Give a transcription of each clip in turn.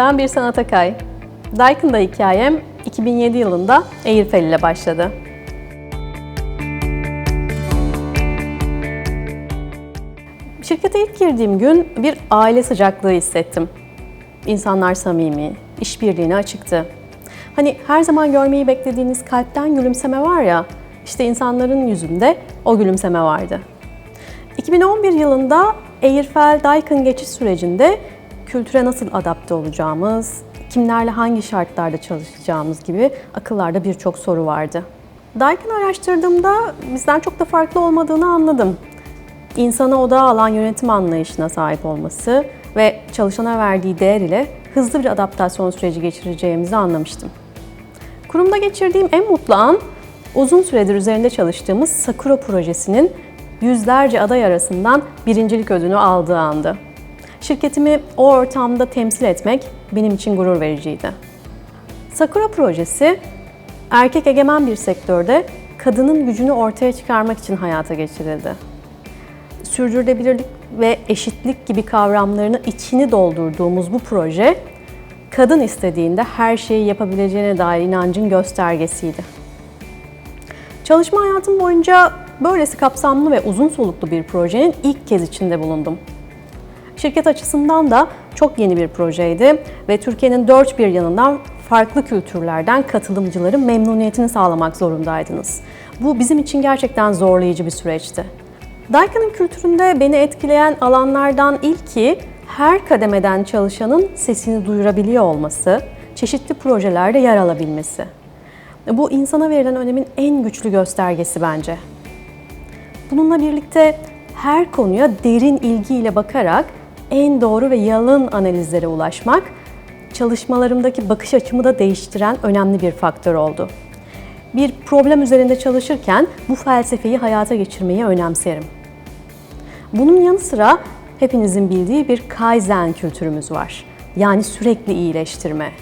Ben bir Sanat Akay. Daikin'da hikayem 2007 yılında Airfel ile başladı. Şirkete ilk girdiğim gün bir aile sıcaklığı hissettim. İnsanlar samimi, işbirliğine açıktı. Hani her zaman görmeyi beklediğiniz kalpten gülümseme var ya, işte insanların yüzünde o gülümseme vardı. 2011 yılında Airfel Daikin geçiş sürecinde kültüre nasıl adapte olacağımız, kimlerle hangi şartlarda çalışacağımız gibi akıllarda birçok soru vardı. Daikin araştırdığımda bizden çok da farklı olmadığını anladım. İnsana odağa alan yönetim anlayışına sahip olması ve çalışana verdiği değer ile hızlı bir adaptasyon süreci geçireceğimizi anlamıştım. Kurumda geçirdiğim en mutlu an uzun süredir üzerinde çalıştığımız Sakura projesinin yüzlerce aday arasından birincilik ödülünü aldığı andı. Şirketimi o ortamda temsil etmek benim için gurur vericiydi. Sakura projesi erkek egemen bir sektörde kadının gücünü ortaya çıkarmak için hayata geçirildi. Sürdürülebilirlik ve eşitlik gibi kavramlarını içini doldurduğumuz bu proje kadın istediğinde her şeyi yapabileceğine dair inancın göstergesiydi. Çalışma hayatım boyunca böylesi kapsamlı ve uzun soluklu bir projenin ilk kez içinde bulundum. Şirket açısından da çok yeni bir projeydi ve Türkiye'nin dört bir yanından farklı kültürlerden katılımcıların memnuniyetini sağlamak zorundaydınız. Bu bizim için gerçekten zorlayıcı bir süreçti. Daikin'in kültüründe beni etkileyen alanlardan ilki her kademeden çalışanın sesini duyurabiliyor olması, çeşitli projelerde yer alabilmesi. Bu insana verilen önemin en güçlü göstergesi bence. Bununla birlikte her konuya derin ilgiyle bakarak en doğru ve yalın analizlere ulaşmak çalışmalarımdaki bakış açımı da değiştiren önemli bir faktör oldu. Bir problem üzerinde çalışırken bu felsefeyi hayata geçirmeyi önemserim. Bunun yanı sıra hepinizin bildiği bir Kaizen kültürümüz var. Yani sürekli iyileştirme.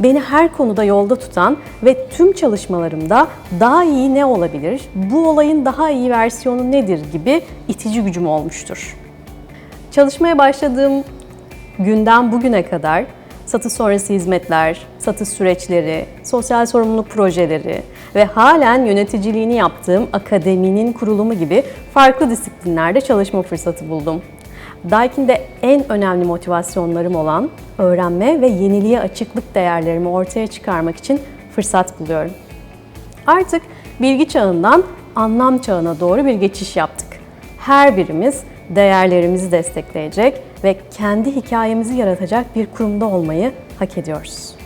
Beni her konuda yolda tutan ve tüm çalışmalarımda daha iyi ne olabilir, bu olayın daha iyi versiyonu nedir gibi itici gücüm olmuştur. Çalışmaya başladığım günden bugüne kadar satış sonrası hizmetler, satış süreçleri, sosyal sorumluluk projeleri ve halen yöneticiliğini yaptığım akademinin kurulumu gibi farklı disiplinlerde çalışma fırsatı buldum. Daikin'de en önemli motivasyonlarım olan öğrenme ve yeniliğe açıklık değerlerimi ortaya çıkarmak için fırsat buluyorum. Artık bilgi çağından anlam çağına doğru bir geçiş yaptık. Her birimiz değerlerimizi destekleyecek ve kendi hikayemizi yaratacak bir kurumda olmayı hak ediyoruz.